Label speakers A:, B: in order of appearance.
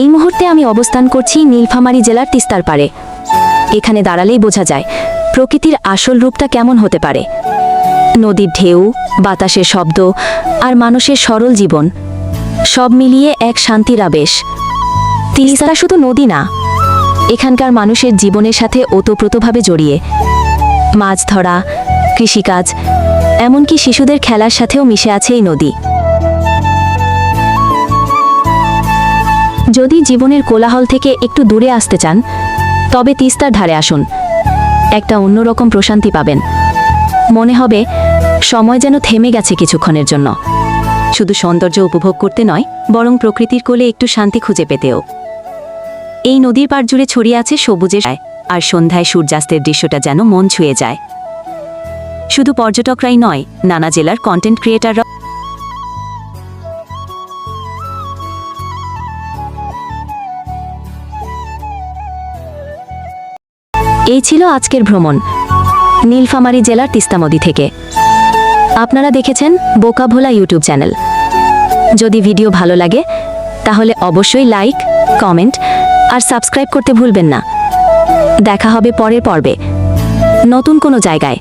A: এই মুহূর্তে আমি অবস্থান করছি নীলফামারী জেলার তিস্তার পারে এখানে দাঁড়ালেই বোঝা যায়, প্রকৃতির আসল রূপটা কেমন হতে পারে। নদীর ঢেউ, বাতাসের শব্দ আর মানুষের সরল জীবন, সব মিলিয়ে এক শান্তির আবেশ। তিস্তা শুধু নদী না, এখানকার মানুষের জীবনের সাথে ওতপ্রোতভাবে জড়িয়ে। মাছ ধরা, কৃষিকাজ, এমনকি শিশুদের খেলার সাথেও মিশে আছে এই নদী। যদি জীবনের কোলাহল থেকে একটু দূরে আসতে চান, তবে তিস্তার ধারে আসুন। একটা অন্যরকম প্রশান্তি পাবেন। মনে হবে সময় যেন থেমে গেছে কিছুক্ষণের জন্য। শুধু সৌন্দর্য উপভোগ করতে নয়, বরং প্রকৃতির কোলে একটু শান্তি খুঁজে পেতেও। এই নদীর পার জুড়ে ছড়িয়ে আছে সবুজের আর সন্ধ্যায় সূর্যাস্তের দৃশ্যটা যেন মন ছুঁয়ে যায়। শুধু পর্যটকরাই নয়, নানা জেলার কন্টেন্ট ক্রিয়েটাররা এই ছিল আজকের ভ্রমণ। নীলফামারী জেলার তিস্তা তিস্তামদি থেকে। আপনারা দেখেছেন বোকা ভোলা ইউটিউব চ্যানেল। যদি ভিডিও ভালো লাগে, তাহলে অবশ্যই লাইক, কমেন্ট আর সাবস্ক্রাইব করতে ভুলবেন না। দেখা হবে পরের পর্বে। নতুন কোনো জায়গায়।